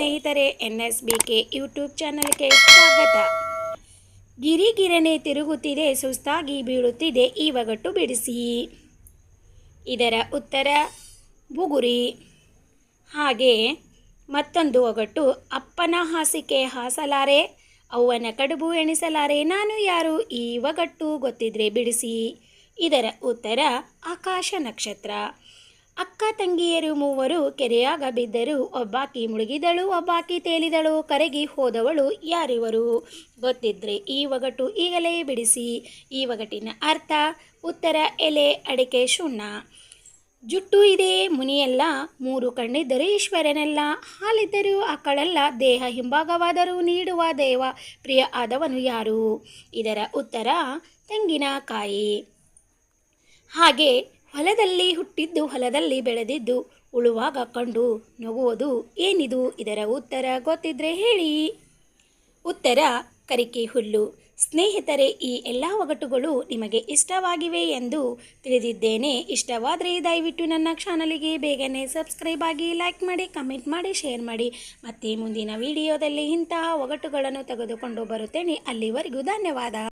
ಸ್ನೇಹಿತರೆ N S B K YouTube ಚಾನಲ್ಗೆ ಸ್ವಾಗತ. ಗಿರಿಗಿರನೆ ತಿರುಗುತ್ತಿದೆ, ಸುಸ್ತಾಗಿ ಬೀಳುತ್ತಿದೆ, ಈ ಒಗಟ್ಟು ಬಿಡಿಸಿ. ಇದರ ಉತ್ತರ, ಬುಗುರಿ. ಹಾಗೆ ಮತ್ತೊಂದು ಒಗಟ್ಟು ಅಪ್ಪನ ಹಾಸಿಗೆ ಹಾಸಲಾರೆ, ಅವ್ವನ ಕಡುಬು ಎಣಿಸಲಾರೆ, ನಾನು ಯಾರು? ಈ ಒಗಟ್ಟು ಗೊತ್ತಿದ್ರೆ ಬಿಡಿಸಿ. ಇದರ ಉತ್ತರ, ಆಕಾಶ ನಕ್ಷತ್ರ. ಅಕ್ಕ ತಂಗಿಯರು ಮೂವರು ಕೆರೆಯಾಗ ಬಿದ್ದರು ಒಬ್ಬಾಕಿ ಮುಳುಗಿದಳು, ಒಬ್ಬಾಕಿ ತೇಲಿದಳು. ಕರೆಗಿ ಹೋದವಳು ಯಾರಿವರು? ಗೊತ್ತಿದ್ರೆ ಈ ಒಗಟು ಈಗಲೇ ಬಿಡಿಸಿ. ಈ ಒಗಟಿನ ಅರ್ಥ, ಉತ್ತರ, ಎಲೆ, ಅಡಿಕೆ, ಸುಣ್ಣ. ಜುಟ್ಟು ಇದೆ ಮುನಿಯಲ್ಲ, ಮೂರು ಕಣ್ಣಿದ್ದರೆ ಈಶ್ವರನೆಲ್ಲ. ಹಾಲಿದ್ದರೂ ಆಕಳಲ್ಲ, ದೇಹ ಹಿಂಭಾಗವಾದರೂ ನೀಡುವ ದೇವ, ಪ್ರಿಯ ಆದವನು ಯಾರು? ಇದರ ಉತ್ತರ ತೆಂಗಿನಕಾಯಿ ಹಾಗೆ ಹೊಲದಲ್ಲಿ ಹುಟ್ಟಿದ್ದು ಹೊಲದಲ್ಲಿ ಬೆಳೆದಿದ್ದು ಉಳುವಾಗ ಕಂಡು ನಗುವುದು ಏನಿದು? ಇದರ ಉತ್ತರ ಗೊತ್ತಿದ್ರೆ ಹೇಳಿ. ಉತ್ತರ, ಕರಿಕೆ ಹುಲ್ಲು. ಸ್ನೇಹಿತರೆ, ಈ ಎಲ್ಲ ಒಗಟುಗಳು ನಿಮಗೆ ಇಷ್ಟವಾಗಿವೆ ಎಂದು ತಿಳಿದಿದ್ದೇನೆ. ಇಷ್ಟವಾದರೆ ದಯವಿಟ್ಟು ನನ್ನ ಚಾನಲಿಗೆ ಬೇಗನೆ ಸಬ್ಸ್ಕ್ರೈಬ್ ಆಗಿ ಲೈಕ್ ಮಾಡಿ, ಕಮೆಂಟ್ ಮಾಡಿ, ಶೇರ್ ಮಾಡಿ. ಮತ್ತೆ ಮುಂದಿನ ವಿಡಿಯೋದಲ್ಲಿ ಇಂತಹ ಒಗಟುಗಳನ್ನು ತೆಗೆದುಕೊಂಡು ಬರುತ್ತೇನೆ. ಅಲ್ಲಿವರೆಗೂ ಧನ್ಯವಾದ.